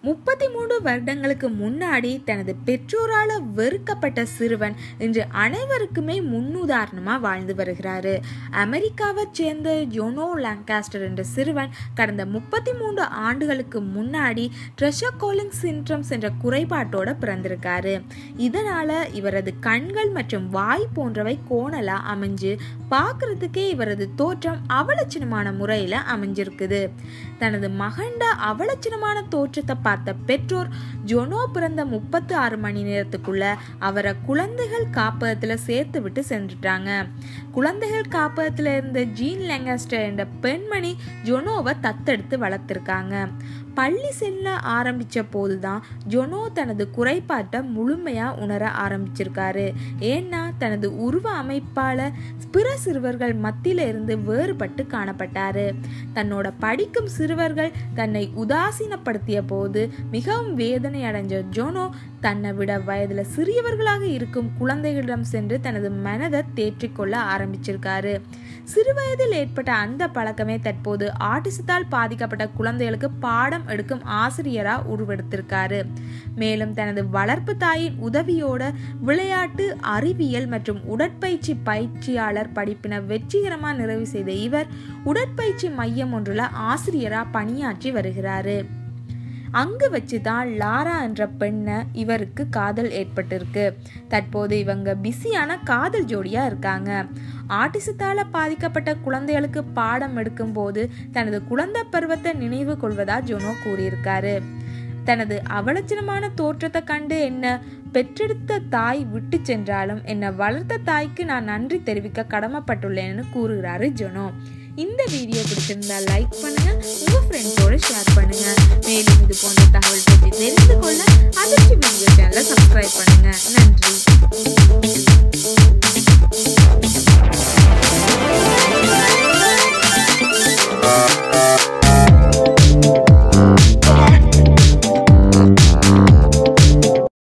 முப்பத்தி மூன்று வருடங்களுக்கு முன்னாடி தனது பெற்றோரால வெறுக்கப்பட்ட சிறுவன் இன்று அனைவருக்குமே முன்னுதாரணமா வாழ்ந்து வருகிறாரு. அமெரிக்காவை சேர்ந்த ஜோனோ லாங்காஸ்டர் என்ற சிறுவன் கடந்த முப்பத்தி மூன்று ஆண்டுகளுக்கு முன்னாடி ட்ரெஷகோலிங் சின்ட்ரம்ஸ் என்ற குறைபாட்டோட பிறந்திருக்காரு. இதனால இவரது கண்கள் மற்றும் வாய் போன்றவை கோணலா அமைஞ்சு பார்க்கறதுக்கே இவரது தோற்றம் அவலட்சணமான முறையில அமைஞ்சிருக்குது. தனது மகண்ட அவலட்சணமான தோற்றத்தை பார்த்த பெற்றோர் ஜொனோ பிறந்த முப்பத்து ஆறு மணி நேரத்துக்குள்ள அவரை குழந்தைகள் காப்பகத்துல சேர்த்து விட்டு சென்றுட்டாங்க. குழந்தைகள் காப்பகத்துல இருந்த ஜீன் லெங்கஸ்டர் என்ற பெண்மணி ஜொனோவை தத்தெடுத்து வளர்த்திருக்காங்க. பள்ளி செல்ல ஆரம்பிச்ச போதுதான் ஜொனோ தனது குறைபாட்டை முழுமையாக உணர ஆரம்பிச்சிருக்காரு. ஏன்னா தனது உருவ அமைப்பாளர் பிற சிறுவர்கள் மத்தியில இருந்து வேறுபட்டு காணப்பட்டாரு. தன்னோட படிக்கும் சிறுவர்கள் தன்னை உதாசீனப்படுத்திய போது மிகவும் வேதனை அடைஞ்ச ஜோனோ தன்னை விட வயதுல சிறியவர்களாக இருக்கும் குழந்தைகளிடம் சென்று தனது மனதை தேற்றிக்கொள்ள ஆரம்பிச்சிருக்காரு. சிறுவயதில் ஏற்பட்ட அந்த பழக்கமே தற்போது ஆட்டிசத்தால் பாதிக்கப்பட்ட குழந்தைகளுக்கு பாடம் எடுக்கும் ஆசிரியரா உருவெடுத்திருக்காரு. மேலும் தனது வளர்ப்பு தாயின் உதவியோட விளையாட்டு அறிவியல் மற்றும் உடற்பயிற்சி பயிற்சியாளர் படிப்பினை வெற்றிகரமாக நிறைவு செய்த இவர் உடற்பயிற்சி மையம் ஒன்றுல ஆசிரியரா பணியாற்றி வருகிறாரு. அங்கு வச்சுதான் லாரா என்ற பெண்ணை இவருக்கு காதல் ஏற்பட்டிருக்கு. தற்போது இவங்க பிஸியான காதல் ஜோடியா இருக்காங்க. ஆட்டிசத்தால பாதிக்கப்பட்ட குழந்தைகளுக்கு பாடம் எடுக்கும் போது தனது குழந்தை பருவத்தை நினைவு கொள்வதா ஜோனோ கூறியிருக்காரு. தனது அவலட்சணமான தோற்றத்தை கண்டு என்ன பெற்றெடுத்த தாய் விட்டு சென்றாலும் என்னை வளர்த்த தாய்க்கு நான் நன்றி தெரிவிக்க கடமைப்பட்டுள்ளேன்னு கூறுகிறாரு ஜொனோ. இந்த வீடியோ பிடிச்சிருந்தா லைக் பண்ணுங்க உங்க ஃப்ரெண்ட்ஸோட ஷேர் பண்ணுங்க. மேலும்